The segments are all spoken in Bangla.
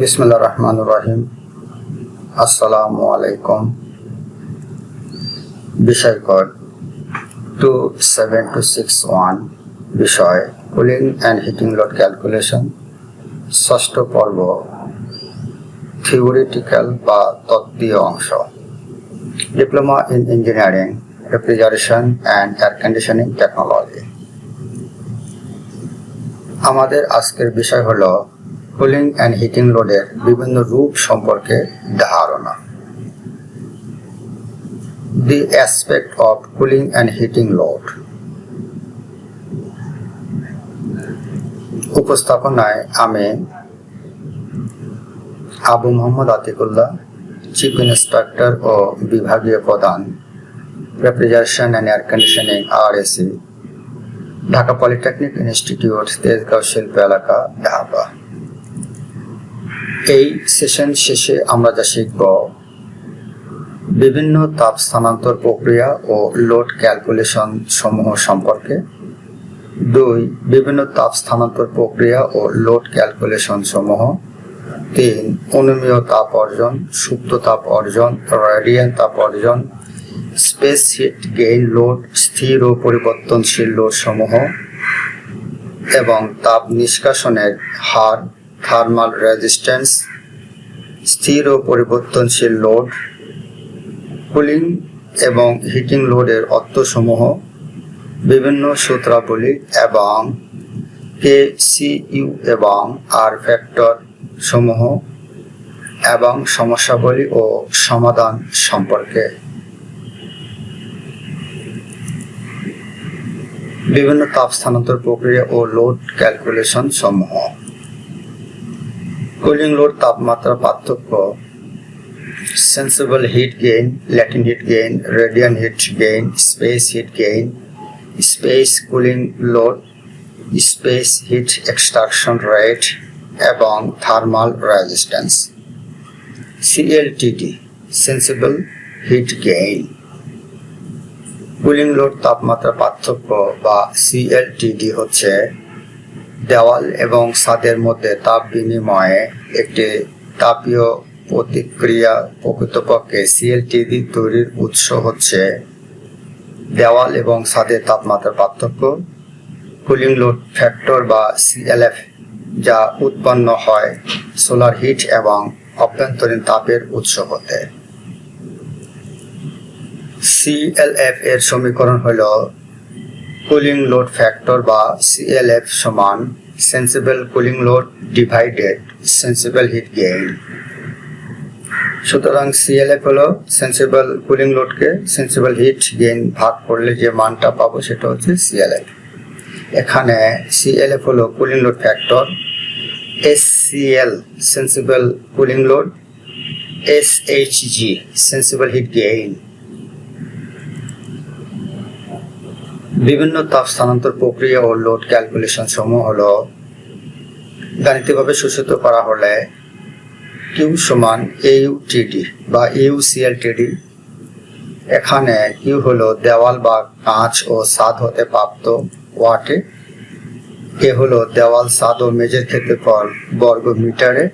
বিসমুল্লাহ রহমান রাহিম। আসসালামু আলাইকুম। বিষয় code two seven two six one বিষয় cooling and heating load calculation ষষ্ঠ পর্ব থিওরিটিক্যাল বা তত্ত্বীয় অংশ। Diploma in engineering refrigeration and air conditioning technology আমাদের আজকের বিষয় হলো কুলিং অ্যান্ড হিটিং লোডের বিভিন্ন রূপ সম্পর্কে ধারণা। The aspect of cooling and heating load উপস্থাপনায় আমি আবু মোহাম্মদ আতিকুল্লাহ চিফ ইন্সপেক্টর ও বিভাগীয় প্রধান refrigeration and air conditioning R AC Dhaka polytechnic institute Tejgaon শিল্প এলাকা, ঢাকা। এই সেশন শেষে আমরা যা শিখব, বিভিন্ন তাপ স্থানান্তর প্রক্রিয়া ও লোড ক্যালকুলেশন সমূহ সম্পর্কে। দুই, বিভিন্ন তাপ স্থানান্তর প্রক্রিয়া ও লোড ক্যালকুলেশন সমূহ। তিন, অনুমীয় তাপ অর্জন, সুপ্ত তাপ অর্জন রেডিয়ান তাপ অর্জন স্পেস হিট গেইন লোড স্থির ও পরিবর্তনশীল লোড সমূহ এবং তাপ নিষ্কাশনের হার থার্মাল রেজিস্ট্যান্স স্থির ও পরিবর্তনশীল লোড কুলিং এবং হিটিং লোডের অর্থসমূহ বিভিন্ন সূত্রাবলী এবং কে ইউ এবং আর ফ্যাক্টর সমূহ এবং সমস্যাবলী ও সমাধান সম্পর্কে। বিভিন্ন তাপ স্থানান্তর প্রক্রিয়া ও লোড ক্যালকুলেশন সমূহ। কুলিং লোড তাপমাত্রা পার্থক্য sensible heat gain latent heat gain radiant heat gain space heat gain space cooling load space heat extraction rate এবং thermal resistance CLTD sensible heat gain cooling load তাপমাত্রা পার্থক্য বা সিএলটিডি হচ্ছে দেওয়াল এবং ছাদের মধ্যে তাপ বিনিময়ে একটি তাপীয় প্রতিক্রিয়া প্রকৃতপক্ষে সিএলটিডি তৈরির উৎস হচ্ছে দেওয়াল এবং ছাদের তাপমাত্রার পার্থক্য। কুলিং লোড ফ্যাক্টর বা সিএলএফ যা উৎপন্ন হয় সোলার হিট এবং অভ্যন্তরীণ তাপের উৎস হতে। সিএলএফ এর সমীকরণ হল কুলিং লোড ফ্যাক্টর বা সিএলএফ সমান sensible cooling load divided sensible heat gain সুতরাং সিএলএফ হলো সেন্সিবল কুলিং লোডকে সেন্সিবল হিট গেইন ভাগ করলে যে মানটা পাবো সেটা হচ্ছে সিএলএফ এখানে সিএলএফ হলো cooling load factor S CL sensible cooling load S H G sensible heat gain বিভিন্ন তাপ স্থানান্তর প্রক্রিয়া ও লোড ক্যালকুলেশন সমূহ হলো গাণিতিকভাবে শোষিত করা হলে কিউ সমান এইউটিডি বা ইউসিএলটিডি এখানে কিউ হলো দেওয়াল বা কাঁচ ও ছাদ হতে প্রাপ্ত ওয়াটে এ। হলো দেওয়াল, ছাদ ও মেজের ক্ষেত্রফল বর্গ মিটারে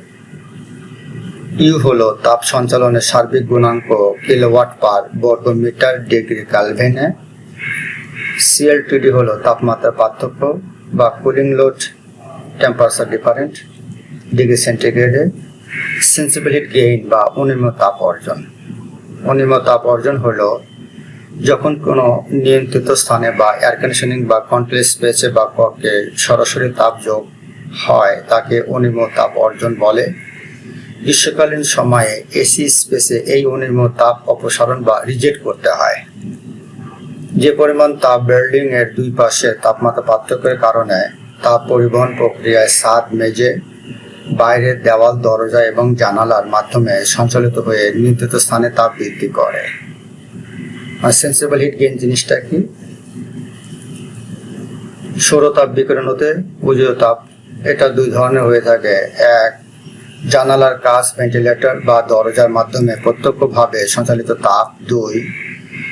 ইউ হলো তাপ সঞ্চালনের সার্বিক গুণাঙ্ক কিলোওয়াট পার বর্গ মিটার ডিগ্রি কালভেনে। সিএলটিডি হলো তাপমাত্রার পার্থক্য বা cooling load temperature different degree সেন্টিগ্রেডে sensible heat gain বা অনিম তাপ অর্জন। অনিম্ন তাপ অর্জন হলো যখন কোনো নিয়ন্ত্রিত স্থানে বা এয়ার কন্ডিশনিং বা কন্ট্রোল স্পেসে বা কক্ষে সরাসরি তাপ যোগ হয়, তাকে অনিম তাপ অর্জন বলে। গ্রীষ্মকালীন সময়ে এসি স্পেসে এই অনিম্ন তাপ অপসারণ বা রিজেক্ট করতে হয়। যে পরিমাণ তাপ বিল্ডিং এর দুই পাশে তাপমাত্রা পার্থক্যের কারণে তাপ পরিবহন প্রক্রিয়ায় ছাদ মেজে বাইরের দেওয়াল, দরজা এবং জানালার মাধ্যমে সঞ্চালিত হয়ে নিয়ন্ত্রিত স্থানে তাপ বৃদ্ধি করে। আর সেন্সিবল হিট গেইন জিনিসটা কি? সৌরতাপ বিকিরণ হতে উজীয় তাপ, এটা দুই ধরনের হয়ে থাকে। এক, জানালার কাজ ভেন্টিলেটর বা দরজার মাধ্যমে প্রত্যক্ষভাবে সঞ্চালিত তাপ। দুই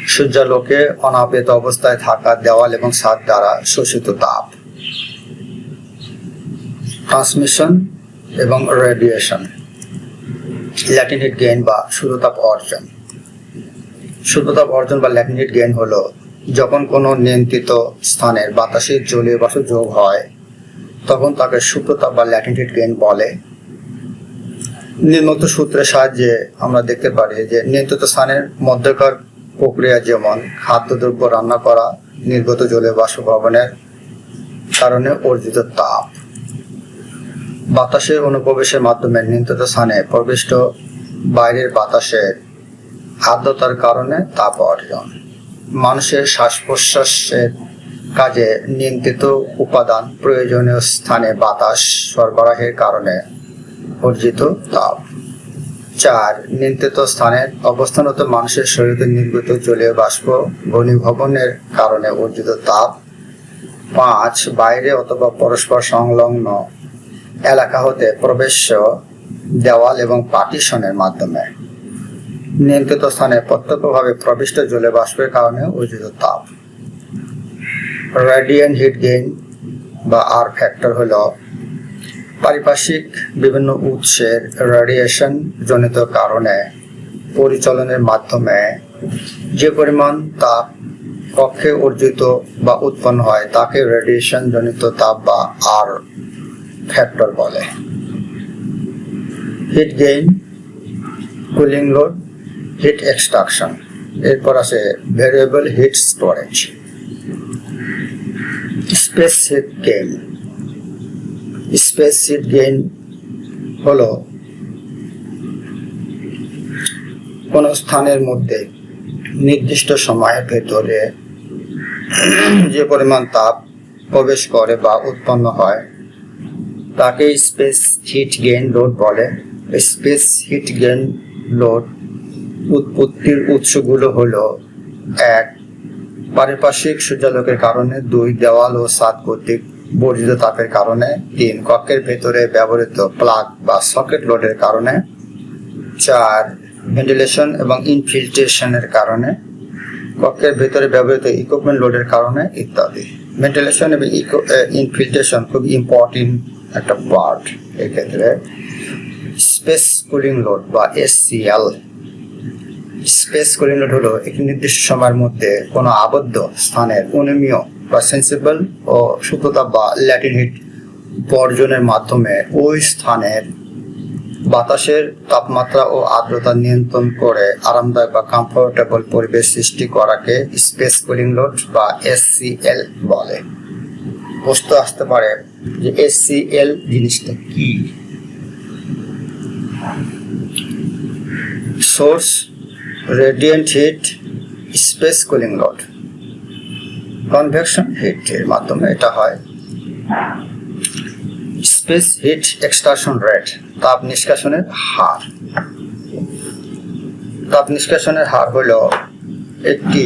সূর্যালোকে অনাপেত অবস্থায় থাকা দেওয়াল এবং ছাদ দ্বারা শোষিত তাপ। ট্রান্সমিশন এবং রেডিয়েশন ল্যাটিন হিট গেইন বা শুদ্ধতাপ অর্জন। শুদ্ধতাপ অর্জন বা ল্যাটিন হিট গেইন হলো যখন কোনো নিয়ন্ত্রিত স্থানের বাতাসে জলীয় বাষ্প যোগ হয়, তখন তাকে শুদ্ধতাপ বা ল্যাটিন হিট গেইন বলে। নিম্নোক্ত সূত্রের সাহায্যে আমরা দেখতে পারি যে নিয়ন্ত্রিত স্থানের মধ্যকার প্রক্রিয়া যেমন খাদ্যদ্রব্য রান্না করা, নির্গত জলে বাষ্প ভবনের কারণে অর্জিত তাপ। বাতাসের অনুপ্রবেশের মাধ্যমে নিয়ন্ত্রিত স্থানে প্রবিষ্ট বাইরের বাতাসের আর্দ্রতার কারণে তাপ অর্জন। মানুষের শ্বাস প্রশ্বাসের কাজে নিয়ন্ত্রিত উপাদান প্রয়োজনীয় স্থানে বাতাস সরবরাহের কারণে অর্জিত তাপ। চার নিয়ন্ত্রিত স্থানের অবস্থানত মানুষের শরীরে নির্গত জলীয় বাষ্প ঘনীভবনের কারণে অর্জিত তাপ। পাঁচ, বাইরে অথবা পরস্পর সংলগ্ন এলাকা হতে প্রবেশ দেওয়াল এবং পার্টিশনের মাধ্যমে। নিয়ন্ত্রিত স্থানে প্রত্যক্ষভাবে প্রবিষ্ট জলে বাষ্পের কারণে অর্জিত তাপ। রেডিয়েন্ট হিট গেইন বা আর ফ্যাক্টর হলো পারিপার্শ্বিক বিভিন্ন উৎসের রেডিয়েশন জনিত কারণে পরিচালনের মাধ্যমে যে পরিমাণ তাপ কক্ষে অর্জিত বা উৎপন্ন হয়, তাকে রেডিয়েশন জনিত তাপ বা আর ফ্যাক্টর বলে। Heat gain cooling load heat extraction এরপর আছে variable heat storage space heat gain space heat gain হলো কোন স্থানের মধ্যে নির্দিষ্ট সময়ের ভেতরে যে পরিমাণ তাপ প্রবেশ করে বা উৎপন্ন হয়, তাকে স্পেস হিট গেইন লোড বলে। স্পেস হিট গেইন লোড উৎপত্তির উৎসগুলো হলো, এক, পারিপার্শ্বিক সূর্যালোকের কারণে দুই, দেওয়াল ও ছাদ কর্তৃক বর্জিত তাপের কারণে তিন কক্ষের ভেতরে ব্যবহৃত প্লাগ বা সকেট লোডের কারণে, চার, ভেন্টিলেশন এবং ইনফিল্ট্রেশনের কারণে, কক্ষের ভেতরে ব্যবহৃত ইকুইপমেন্ট লোডের কারণে ইত্যাদি। ভেন্টিলেশন এবং ইনফিল্ট্রেশন খুব ইম্পর্টেন্ট একটা পার্ট এক্ষেত্রে স্পেস কুলিং লোড বা এসসিএল স্পেস লোড হলো, একটি নির্দিষ্ট সময়ের মধ্যে কোনো আবদ্ধ স্থানের অনুমীয় বা সেন্সিবল ও সুপ্রতাপ বা ল্যাটিন হিট বর্জনের মাধ্যমে ওই স্থানের বাতাসের তাপমাত্রা ও আর্দ্রতা নিয়ন্ত্রণ করে আরামদায়ক বা কমফোর্টেবল পরিবেশ সৃষ্টি করাকে স্পেস কুলিং লোড বা এসসিএল বলে। প্রশ্ন আসতে পারে যে এসসিএল জিনিসটা কি? Source radiant heat space cooling load convection heat এর মাধ্যমে এটা হয়। স্পেস হিট এক্সট্রাকশন রেট তাপ নিষ্কাশনের হার। তাপ নিষ্কাশনের হার হলো একটি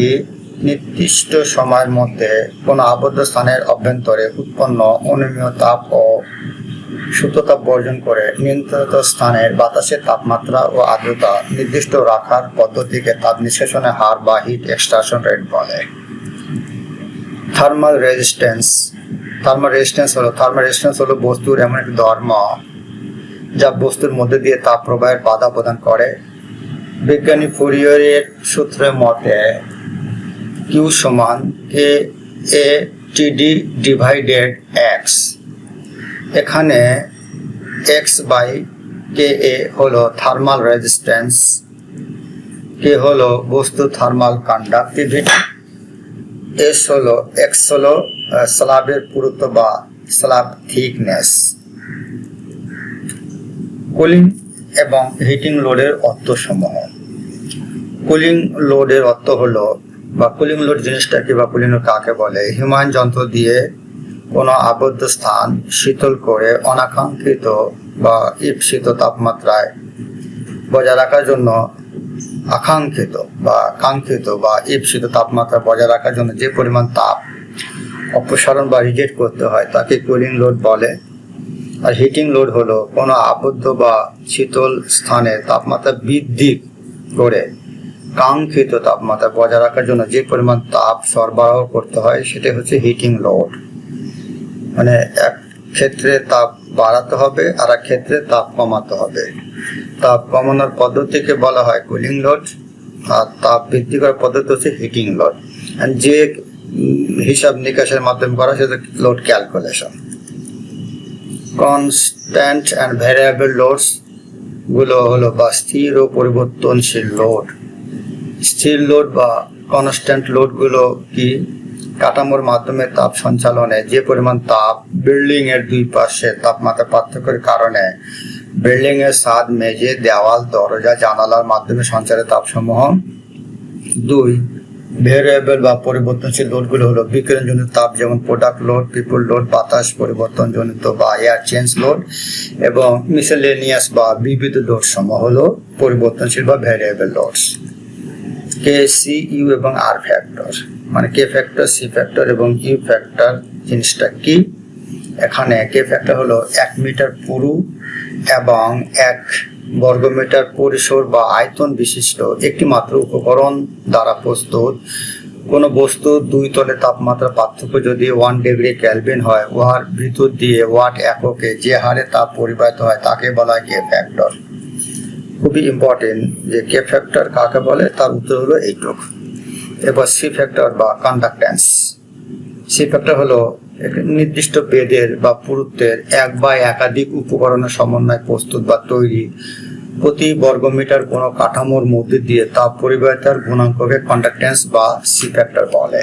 নির্দিষ্ট সময়ের মধ্যে কোনো আবদ্ধ স্থানের অভ্যন্তরে উৎপন্ন অনুমীয় তাপ ও সুততাপ বর্জন করে নিয়ন্ত্রিত স্থানের বাতাসের তাপমাত্রা ও আর্দ্রতা নির্দিষ্ট রাখার পদ্ধতিকে তাপ নিষ্কাশনের হার বা হিট এক্সট্রাকশন রেট বলে। থার্মাল রেজিস্ট্যান্স থার্মাল রেজিস্ট্যান্স হলো থার্মাল রেজিস্ট্যান্স হলো বস্তুর এমন একটি ধর্ম যা বস্তুর মধ্যে দিয়ে তাপ প্রবাহের বাধা প্রদান করে। বিজ্ঞানী ফুরিয়রের সূত্রের মতে কিউ সমান K A TD divided X এখানে এক্স বাই কে এ হলো থার্মাল রেজিস্ট্যান্স কে হলো বস্তু থার্মাল কন্ডাক্টিভিটি এস হলো এক্স হলো আহ, স্ল্যাবের পুরুত্ব বা স্ল্যাব থিকনেস কুলিং এবং হিটিং লোডের অর্থ সমূহ। কুলিং লোডের অর্থ হলো বা কুলিং লোড জিনিসটা কি বা কুলিং কাকে বলে? হিমায়ন যন্ত্র দিয়ে কোনো আবদ্ধ স্থান শীতল করে অনাকাঙ্ক্ষিত বা ঈপ্সিত তাপমাত্রায় বজায় রাখার জন্য আকাঙ্ক্ষিত বা কাঙ্ক্ষিত বা ঈপ্সিত তাপমাত্রা বজায় রাখার জন্য যে পরিমাণ তাপ অপসারণ বা রিজেক্ট করতে হয় তাকে কুলিং লোড বলে। আর হিটিং লোড হলো কোনো আবদ্ধ বা শীতল স্থানে তাপমাত্রা বৃদ্ধি করে কাঙ্ক্ষিত তাপমাত্রা বজায় রাখার জন্য যে পরিমাণ তাপ সরবরাহ করতে হয় সেটা হচ্ছে হিটিং লোড। মানে এক ক্ষেত্রে তাপ বাড়াতে হবে, আর এক ক্ষেত্রে তাপ কমাতে হবে। তাপ কমানোর পদ্ধতিকে বলা হয় কুলিং লোড আর তাপ বৃদ্ধি করার পদ্ধতি হচ্ছে হিটিং লোড যে হিসাব নিকাশের মাধ্যমে করা সেটা load calculation constant and variable লোডসগুলো হলো বা স্থির ও পরিবর্তনশীল লোড স্থির লোড বা কনস্ট্যান্ট লোডগুলো কি? কাঠামোর মাধ্যমে তাপ সঞ্চালনে যে পরিমাণ তাপ বিল্ডিং এর দুই পাশে তাপমাত্রা পার্থক্যের কারণে বিল্ডিং এর ছাদ, মেঝে, দেওয়াল, দরজা, জানালার মাধ্যমে সঞ্চারিত তাপসমূহ। দুই ভেরিয়েবল বা পরিবর্তনশীল লোডগুলো হলো বিকিরণজনিত তাপ যেমন প্রোডাক্ট লোড পিপুল লোড বাতাস পরিবর্তনজনিত বা এয়ার চেঞ্জ লোড এবং মিসেলেনিয়াস বা বিবিধ লোড সমূহ হলো পরিবর্তনশীল বা variable loads K C U এবং আর ফ্যাক্টর মানে কে ফ্যাক্টর সি ফ্যাক্টর এবং ইউ ফ্যাক্টর জিনিসটা কি? এখানে কে ফ্যাক্টর হলো এক মিটার পুরু এবং এক বর্গমিটার পরিসর বা আয়তন বিশিষ্ট একটি মাত্র উপকরণ দ্বারা প্রস্তুত। কোনো বস্তু দুই তলে তাপমাত্রা পার্থক্য যদি ওয়ান ডিগ্রি ক্যালভিন হয়, উহার ভিতর দিয়ে ওয়াট এককে যে হারে তাপ পরিবাহিত হয়, তাকে বলা হয় কে ফ্যাক্টর খুবই ইম্পর্টেন্ট যে কে ফ্যাক্টর কাকে বলে, তার উত্তর হলো এইটুক। এবার সি ফ্যাক্টর বা কন্ডাক্টেন্স সি ফ্যাক্টর হলো নির্দিষ্ট বেদের বা পুরুত্বের এক বা একাধিক উপকরণের সমন্বয় প্রস্তুত বা তৈরি। প্রতি বর্গমিটার কোনো কাঠামোর মধ্যে দিয়ে তাপ পরিবাহিতার গুণাঙ্ককে কন্ডাক্টেন্স বা সি ফ্যাক্টর বলে।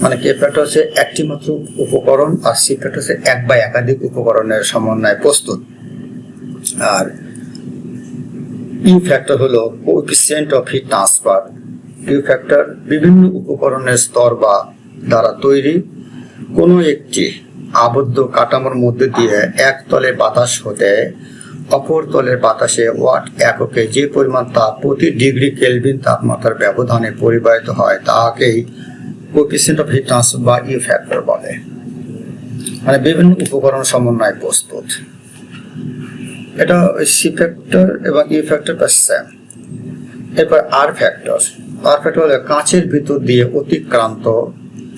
মানে কে ফ্যাক্টর হচ্ছে একটি মাত্র উপকরণ আর সি ফ্যাক্টর হচ্ছে এক বা একাধিক উপকরণের সমন্বয়ে প্রস্তুত। আর ইউ ফ্যাক্টর হলো coefficient of heat transfer U factor বিভিন্ন উপকরণের স্তর বা দ্বারা তৈরি কোনো একটি আবদ্ধ কাঠামোর মধ্যে দিয়ে এক তলে বাতাস হতে অপর তলের বাতাসে ওয়াট এককে যে পরিমাণ তাপ প্রতি ডিগ্রি কেলভিন তাপমাত্রার ব্যবধানে পরিবাহিত হয়, তাকেই কোএফিসিয়েন্ট অফ হিট ট্রান্সফার বা ইউ ফ্যাক্টর বলে। মানে বিভিন্ন উপকরণ সমন্বয় প্রস্তুত। এটা সি ফ্যাক্টর এবং ই ফ্যাক্টর প্লাস সেম এরপর আর ফ্যাক্টর আর ফ্যাক্টর হলো কাঁচের ভিতর দিয়ে অতিক্রান্ত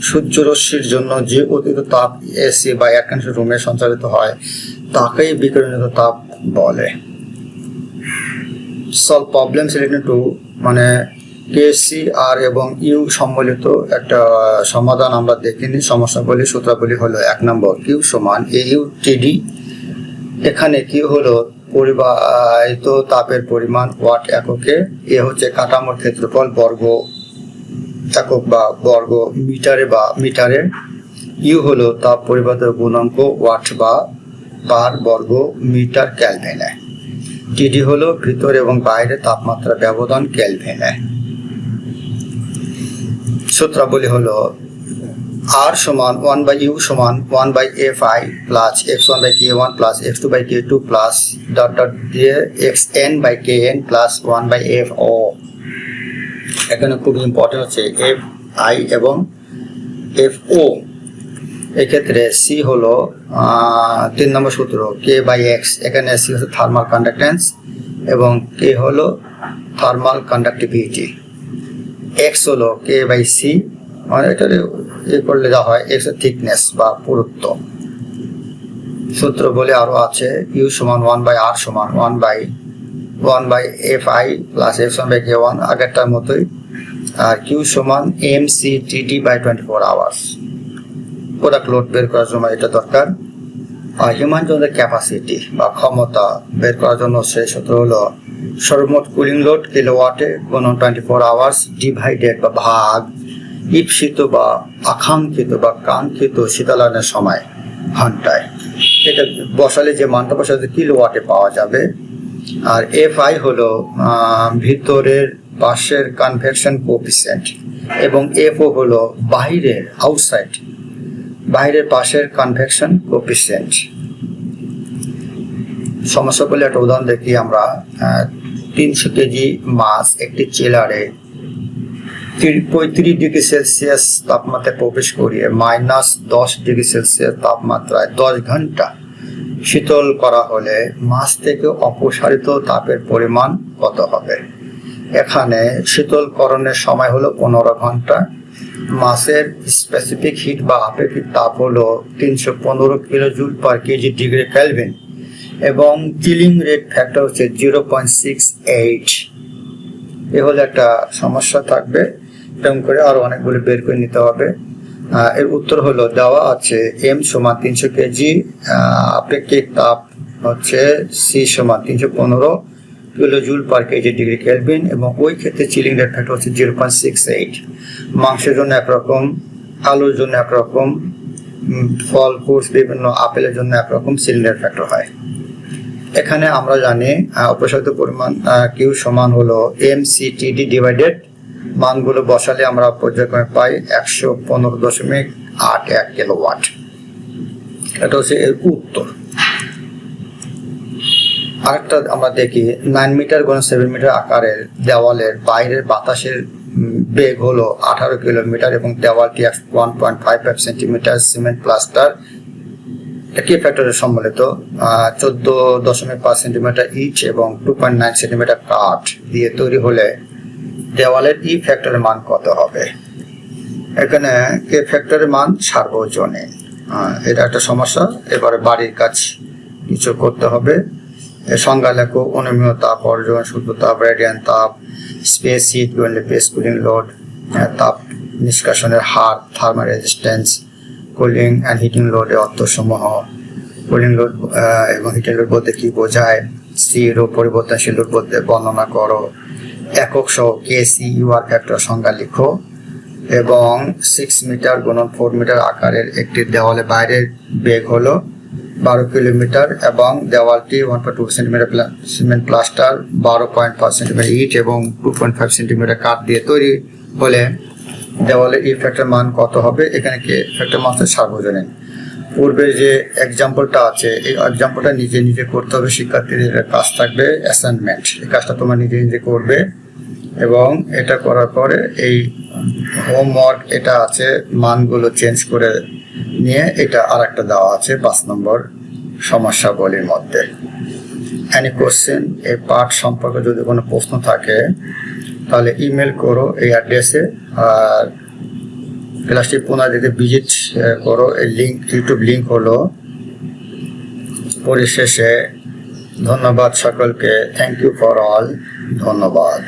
সূর্যরশ্মির জন্য যে অতিরিক্ত তাপ এসি বা এয়ার রুমে সঞ্চালিত হয়, তাকেই বিকিরণিত তাপ বলে। সলভ প্রবলেমস রিলেটেড টু মানে কেসি আর এবং ইউ সম্বলিত একটা, সমাধান আমরা দেখিনি। সমস্যাবলী সূত্রাবলী হলো এক নম্বর কিউ সমান এ ইউ টিডি এখানে কি হলো? পরিবাহিত তাপের পরিমাণ ওয়াট এককে। এ হচ্ছে কাঠামোর ক্ষেত্রফল বর্গ একক বা বর্গ মিটারে বা মিটারে ইউ হলো তাপ পরিবাহিত গুণাঙ্ক ওয়াট বা বার বর্গ মিটার ক্যালভিনে। টিডি হলো ভিতর এবং বাইরে তাপমাত্রা ব্যবধান ক্যালভিনে। সূত্রাবলী হলো আর সমান ওয়ান বাই ইউ সমান one by F I plus X one by K one plus X two by K two plus dot dot দিয়ে X N by K N plus one by F O এখানে খুব ইম্পর্টেন্ট হচ্ছে এফ আই এবং এফ ও এক্ষেত্রে সি হলো তিন নম্বর সূত্র কে বাই এক্স এখানে সি হচ্ছে থার্মাল কন্ডাক্টেন্স এবং কে হলো থার্মাল কন্ডাক্টিভিটি এক্স হলো কে বাই সি মানে এটা এ করলে যা হয় এক্স থিকনেস বা পুরুত্ব। সূত্র বলে আরও আছে ইউ সমান ওয়ান বাই আর সমান one by one by F I plus F one by K one আগেরটার মতোই, আর কিউ সমান M C T D by twenty four hours product load বের করার জন্য এটা দরকার। আর হিউম্যান জনের ক্যাপাসিটি বা ক্ষমতা বের করার জন্য সেই সূত্র হলো, সর্বমোট কুলিং লোড কিলোওয়াটে কোন টোয়েন্টি ফোর আওয়ার্স ডিভাইডেড বা ভাগ ঈপ্সিত বা আকাঙ্ক্ষিত বা কাঙ্ক্ষিত শীতলায়নের সময় ঘন্টায়। এটা বসালে যে মানটা বসালে কিলোওয়াটে পাওয়া যাবে। আর এফ আই হলো ভিতরের পাশের কনভেকশন কোপিসেন্ট এবং এফ ও হলো বাইরের আউটসাইড বাইরের পাশের কনভেকশন কোপিসেন্ট সমস্যা বলে একটা উদাহরণ দেখি আমরা তিনশো কেজি মাছ একটি চেলারে পঁয়ত্রিশ ডিগ্রি সেলসিয়াস তাপমাত্রায় প্রবেশ করিয়ে মাইনাস দশ ডিগ্রি সেলসিয়াস তাপমাত্রায় দশ ঘণ্টা শীতল করা হলে মাছ থেকে অপসারিত তাপের পরিমাণ কত হবে? এখানে শীতলকরণের সময় হলো পনেরো ঘণ্টা। মাছের স্পেসিফিক হিট বা আপেক্ষিক তাপ হলো তিনশো পনেরো kilojoule per KG degree Kelvin এবং চিলিং রেট ফ্যাক্টর হচ্ছে জিরো পয়েন্ট সিক্স এইট এ হলে একটা সমস্যা থাকবে। এরকম করে আরও অনেকগুলো বের করে নিতে হবে। এর উত্তর হলো দেওয়া আছে এম সমান তিনশো কেজি আপেক্ষিক তাপ হচ্ছে সি সমান তিনশো পনেরো kilojoule per KG degree Kelvin এবং ওই ক্ষেত্রে চিলিং রেট ফ্যাক্টর হচ্ছে জিরো পয়েন্ট সিক্স এইট। মাংসের জন্য একরকম, আলুর জন্য একরকম ফল, ফ্রুটস, বিভিন্ন আপেলের জন্য একরকম সিলিন্ডার ফ্যাক্টর হয়। এখানে আমরা জানি অপসারিত পরিমাণ কিউ সমান হলো M C T D divided মানগুলো বসালে আমরা পর্যায়ক্রমে পাই একশো পনেরো দশমিক আট এক কিলো ওয়াট এটা হচ্ছে এর উত্তর। আরেকটা আমরা দেখি নাইন মিটার গুণ সেভেন মিটার আকারের দেওয়ালের বাইরের বাতাসের বেগ হলো আঠারো কিলোমিটার এবং দেওয়ালটি one point five five centimetre cement plaster একই ফ্যাক্টরের সম্মিলিত চোদ্দ দশমিক পাঁচ সেন্টিমিটার ইচ এবং টু পয়েন্ট নাইন সেন্টিমিটার কাঠ দিয়ে তৈরি হলে দেওয়ালের ই ফ্যাক্টরের মান কত হবে? এখানে কে ফ্যাক্টরের মান সার্বজনীন। আহ, এটা একটা সমস্যা। এবারে বাড়ির কাজ কিছু করতে হবে। সংজ্ঞা লেখো অনিয়মীয় তাপ অর্জন শুদ্ধ তাপ রেডিয়ান তাপ space heat space cooling load তাপ নিষ্কাশনের হার thermal resistance cooling and heating লোডের অর্থসমূহ। কুলিং লোড এবং হিটিং লোড বলতে কী বোঝায়? স্থির ও পরিবর্তনশীল লোড বলতে বর্ণনা করো। একক সহ কে সি ইউআর ফ্যাক্টর সংজ্ঞা লিখো এবং সিক্স মিটার গুণন ফোর মিটার আকারের একটি দেওয়ালে বাইরের বেগ হলো বারো কিলোমিটার এবং দেওয়ালটি one point two centimetre cement plaster বারো পয়েন্ট পাঁচ সেন্টিমিটার ইট এবং টু পয়েন্ট ফাইভ সেন্টিমিটার কাঠ দিয়ে তৈরি হলে দেওয়ালের ই ফ্যাক্টর মান কত হবে? এখানে কে ফ্যাক্টর মান হচ্ছে সার্বজনীন। পূর্বে যে এক্সাম্পলটা আছে, এই এক্সাম্পলটা নিজে নিজে করতে হবে। শিক্ষার্থীদের কাজ থাকবে অ্যাসাইনমেন্ট এই কাজটা তোমার নিজে নিজে করবে এবং এটা করার পরে এই হোমওয়ার্ক এটা আছে, মানগুলো চেঞ্জ করে নিয়ে এটা আর একটা দেওয়া আছে পাঁচ নম্বর সমস্যাবলীর মধ্যে। এনি কোশ্চেন এই পাঠ সম্পর্কে যদি কোনো প্রশ্ন থাকে, তাহলে ইমেল করো এই অ্যাড্রেসে আর ক্লাসটি পুনরায় ভিজিট করো। এই লিঙ্ক ইউটিউব লিঙ্ক হলো। পরিশেষে ধন্যবাদ সকলকে। থ্যাংক ইউ ফর অল ধন্যবাদ।